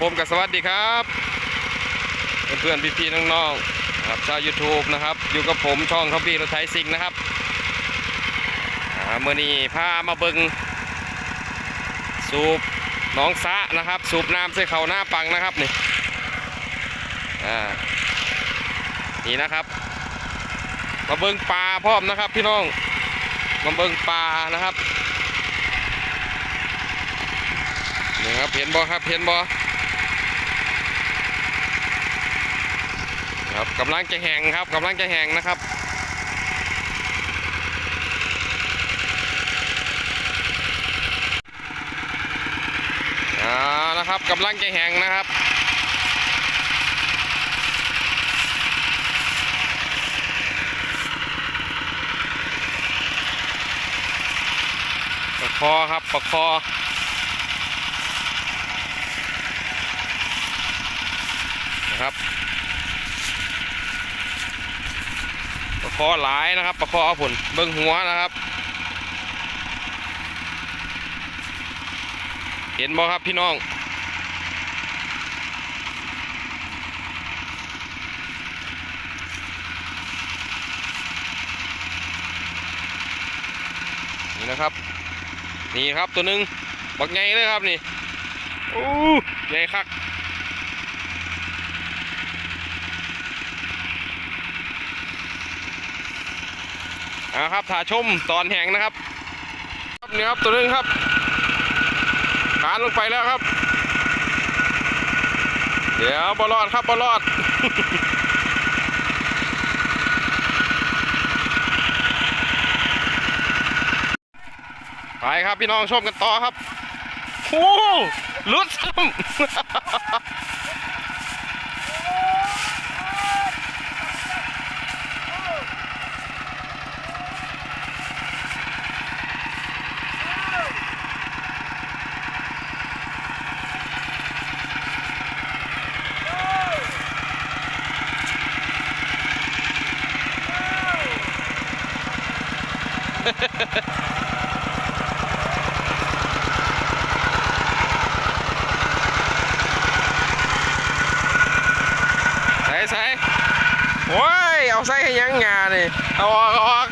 ผมกับสวัสดีครับ เพื่อนๆพี่ๆน้องๆครับชาว YouTube นะครับ อยู่กับผมช่องทอบี้รถไถซิงนะครับเมื่อนี้พามาเบิงสูบน้องสะนะครับ สูบน้ำใส่เขาหน้าปังนะครับนี่นี่นะครับ มาเบิงปลาพร้อมนะครับ พี่น้องมาเบิงปลานะครับนี่ครับเห็นบ่ครับเห็นบ่ ครับกำลังจะแหงครับกำลังจะแหงนะครับอ่านะครับกำลังจะแหงนะครับประคอครับประคอนะครับ ประคอหลายนะครับ ประคอผลเบิ้งหัวนะครับ เห็นบ่ครับพี่น้องนี่นะครับ นี่ครับตัวหนึ่งบักใหญ่เลยครับนี่ โอ้ใหญ่คัก อ่าครับถ่าชมตอนแหงนะครับครับนี่ครับตัวนึงครับการลงไปแล้วครับ เดี๋ยวบอลอดครับบอลอดไปครับพี่น้องชมกันต่อครับโอ้ลุดซ้ำ ใส่ใส่โอ้ยเอาใส่ให้ยังงานี่เอาออกเอาออก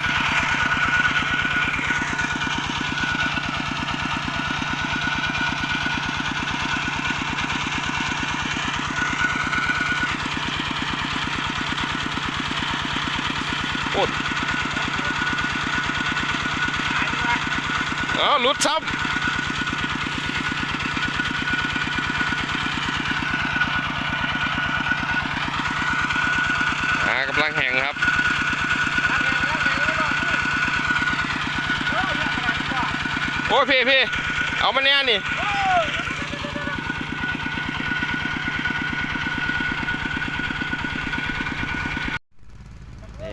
โอ้ยเอาหลุด ซ้ำอ่ากำลังแห่งครับโอ้ยพี่พี่เอามาแน่นี่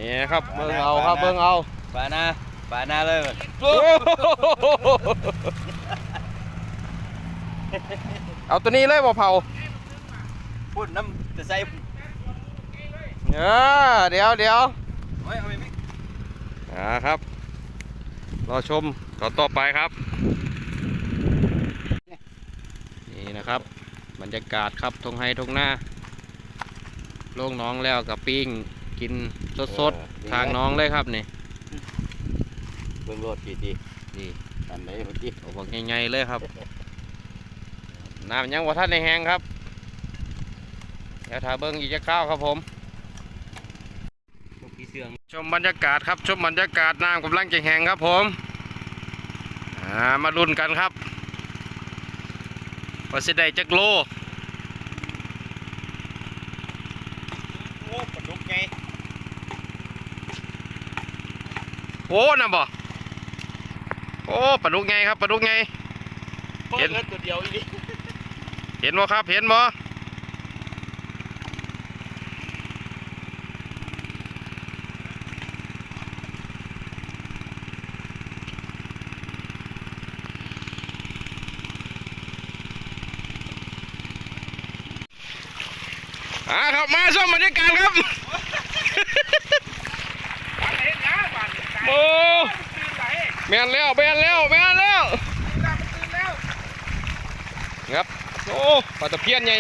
นี่ครับเบิ่งเอาครับเบิ่งเอาปานาปนะ ใส่เออเดี๋ยวเดี๋ยวโอ้ยเอาไปมิกอ่าครับ รอชมตอนต่อไปครับ นี่นะครับ บรรยากาศครับทงไฮทงหน้าโล่งน้องแล้วกับปิ้งกินสดๆ ทางน้องเลยครับนี่ เบิ่งรถกี่ทีนี่อันไหนเมื่อกี้โอ้บอกง่ายๆเลยครับ น้ำยังว่าท่านในแห้งครับเดี๋ยวถ่าเบิ้งอีกจะข้าวครับผมพวกพี่เสืองชมบรรยากาศครับ ชมบรรยากาศน้ำกำลังจะแห้งครับผมอ่ามาลุ้นกันครับว่าสิได้จักโลโอ้ปนุกไงโอ้น่ะบ่ โอ้ปลาดุกไงครับปลาดุกไง เห็นเงินตัวเดียวอีกเห็นบ่ครับ เห็นบ่อ่าครับมาชมบรรยากาศครับโอ้ แม่นแล้วแม่นแล้วแม่นแล้วครับโอ้ปลาตะเพียนไง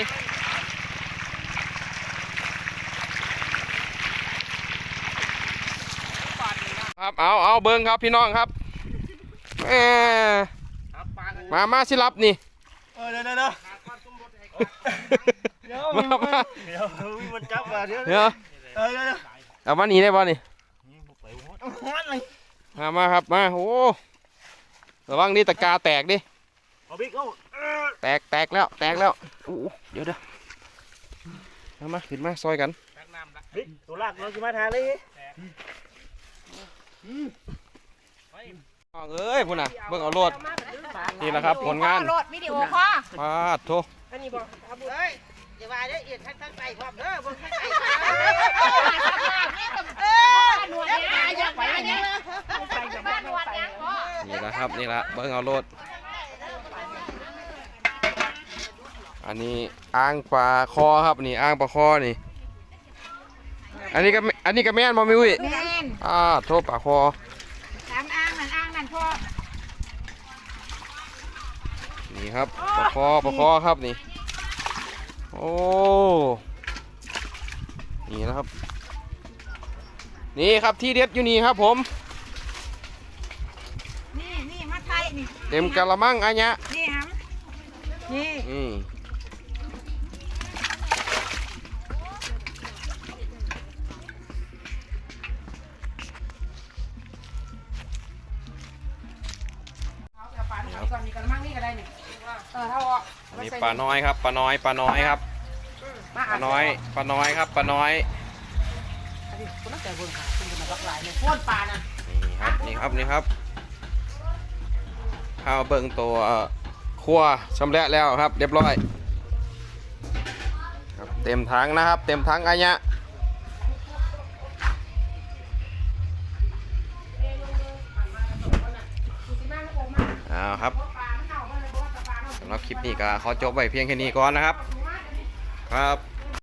ครับเอาเอาเบิ้งครับพี่น้องครับแหมมามาสิรับนี่เออเดี๋ยวเดี๋ยวเดี๋ยวเดี๋ยวมามาเดี๋ยวมันจับมาเดี๋ยวเดี๋ยวเออเดี๋ยวเดี๋ยวเอามานี่ได้ป่ะนี่ ไปหัวหัวเลยมามาครับมาโอ้ระวังนี่ตะกาแตกดิเอาบิ๊กเอาเออแตกแตกแล้ว แตกแล้วอู้เดี๋ยวเดี๋ยวเอามาขึ้นมาซอยกันบิ๊กตัวลากเราจะมาทางนี้น้องเอ้ยพุ่นน่ะเบิ่งเอาโลดนี่แหละครับผลงานโหลดวิดีโอคอลปาดโถอันนี้บอกเฮ้ยอย่าว่าได้เอียดทั้งทั้งใจความเด้อบนทั้งใจเออ หนวดยังอยากไปเนี่ยบ้านหนวดยังพ่อนี่ละครับนี่ละเบิ่งเอาโลดอันนี้อ่างปลาคอครับนี่อ่างปลาคอนี่ อันนี้ก็แม่อันนี้ก็แม่นบ่มีอุ้ยแม่นอ่าโทษปลาคอสามอ้างนั่นอ้างนั่นพ่อนี่ครับปลาคอปลาคอครับนี่ โอ้นี่นะครับ นี่ครับที่เด็ดอยู่นี่ครับผม นี่นี่มาไทยนี่เต็มกะละมังอันเนี้ยนี่ครับนี่อืมก่อนนี่กันมั่งนี่ก็ได้นี่เออเท่าอะอันนี้ปลาน้อยครับปลาน้อยปลาน้อยครับมาปลาน้อยปลาน้อยครับปลาน้อย คุณต้องแต่บนขาคุณจะมาบักหลายเนี่ยพ่นปลานะนี่ครับนี่ครับนี่ครับข้าวเบิ่งตัวครัวชำแหละแล้วครับ เรียบร้อยครับเต็มถังนะครับ เต็มถังอันเนี้ยเอาครับสำหรับคลิปนี้ก็ขอจบไว้เพียงแค่นี้ก่อนนะครับ ครับ